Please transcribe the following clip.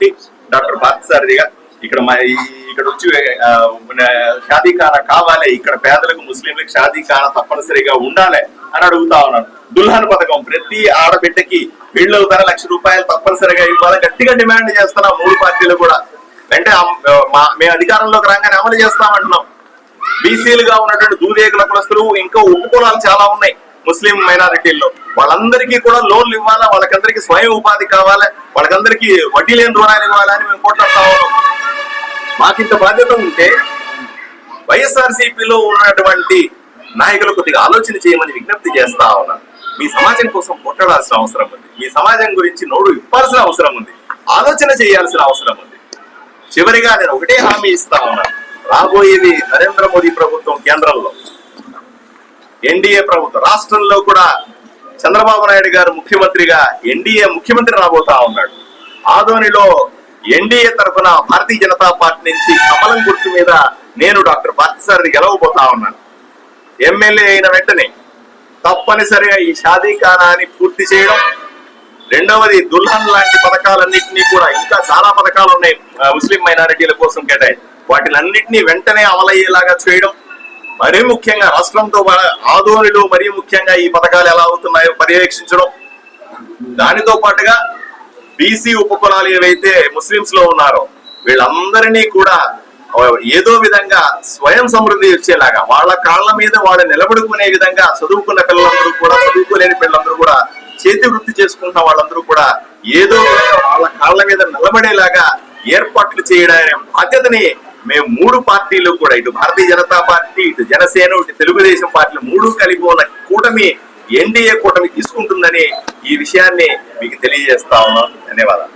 కాబట్టి డాక్టర్ పార్థసారథిగా ఇక్కడ మా ఇక్కడ వచ్చి ఆ, మన షాదీఖానా కావాలి ఇక్కడ పేదలకు ముస్లింలకు షాదీఖానా తప్పనిసరిగా ఉండాలి అని అడుగుతా ఉన్నాను. దుల్హన్ పథకం ప్రతి ఆడబిడ్డకి పెళ్ళి ధర లక్ష రూపాయలు తప్పనిసరిగా ఇవ్వాలని గట్టిగా డిమాండ్ చేస్తున్నాం మూడు పార్టీలు కూడా. అంటే మా మేము అధికారంలోకి రాగానే అమలు చేస్తామంటున్నాం. బీసీలుగా ఉన్నటువంటి దూదేగుల కులస్తులు ఇంకా ఉపకులాలు చాలా ఉన్నాయి. ముస్లిం మైనారిటీల్లో. వాళ్ళందరికీ కూడా లోన్లు ఇవ్వాలా? వాళ్ళకందరికీ స్వయం ఉపాధి కావాలి? వాళ్ళకందరికీ వడ్డీ లేని రుణాలు ఇవ్వాలని మేము పోట్లాడుతా ఉన్నాం మాకింత బాధ్యత ఉంటే వైఎస్ఆర్సీపీలో ఉన్నటువంటి నాయకులు కొద్దిగా ఆలోచన చేయమని విజ్ఞప్తి చేస్తా ఉన్నాను మీ సమాజం కోసం పోట్లాడాల్సిన అవసరం ఉంది. మీ సమాజం గురించి నోరు ఇప్పాల్సిన అవసరం ఉంది. ఆలోచన చేయాల్సిన అవసరం ఉంది. చివరిగా నేను ఒకటే హామీ ఇస్తా ఉన్నాను రాబోయేది నరేంద్ర మోదీ ప్రభుత్వం కేంద్రంలో. ఎన్డీఏ ప్రభుత్వం. రాష్ట్రంలో కూడా చంద్రబాబు నాయుడు గారు ముఖ్యమంత్రిగా ఎన్డీఏ ముఖ్యమంత్రి రాబోతా ఉన్నాడు. ఆదోనిలో ఎన్డీఏ తరఫున భారతీయ జనతా పార్టీ నుంచి కమలం గుర్తు మీద నేను డాక్టర్ పార్థసారథి గెలవబోతా ఉన్నాను. ఎమ్మెల్యే అయిన వెంటనే తప్పనిసరిగా ఈ షాదీఖానాన్ని పూర్తి చేయడం రెండవది దుల్హన్ లాంటి పథకాలన్నింటినీ కూడా ఇంకా చాలా పథకాలు ఉన్నాయి ముస్లిం మైనారిటీల కోసం కేటాయి. వాటిలన్నింటినీ వెంటనే అమలయ్యేలాగా చేయడం మరీ ముఖ్యంగా రాష్ట్రంతో పా- ఆదోనిలో మరీ ముఖ్యంగా ఈ పథకాలు ఎలా అవుతున్నాయో పర్యవేక్షించడం. దానితో పాటుగా బీసీ ఉపకులాలు ఏవైతే ముస్లింస్లో ఉన్నారో వీళ్ళందరినీ కూడా ఏదో విధంగా స్వయం సమృద్ధి వచ్చేలాగా వాళ్ళ కాళ్ళ మీద వాళ్ళు నిలబడుకునే విధంగా చదువుకున్న పిల్లలందరూ కూడా చదువుకోలేని పిల్లలందరూ కూడా చేతి వృత్తి చేసుకుంటున్న వాళ్ళందరూ కూడా ఏదో విధంగా వాళ్ళ కాళ్ళ మీద నిలబడేలాగా ఏర్పాట్లు చేయడం బాధ్యతని మేము మూడు పార్టీలు కూడా ఇటు భారతీయ జనతా పార్టీ ఇటు జనసేన ఇటు తెలుగుదేశం పార్టీలు మూడు కలిపి ఉన్న కూటమి ఎన్డీఏ కూటమి తీసుకుంటుందని ఈ విషయాన్ని మీకు తెలియజేస్తా ఉన్నాం ధన్యవాదాలు.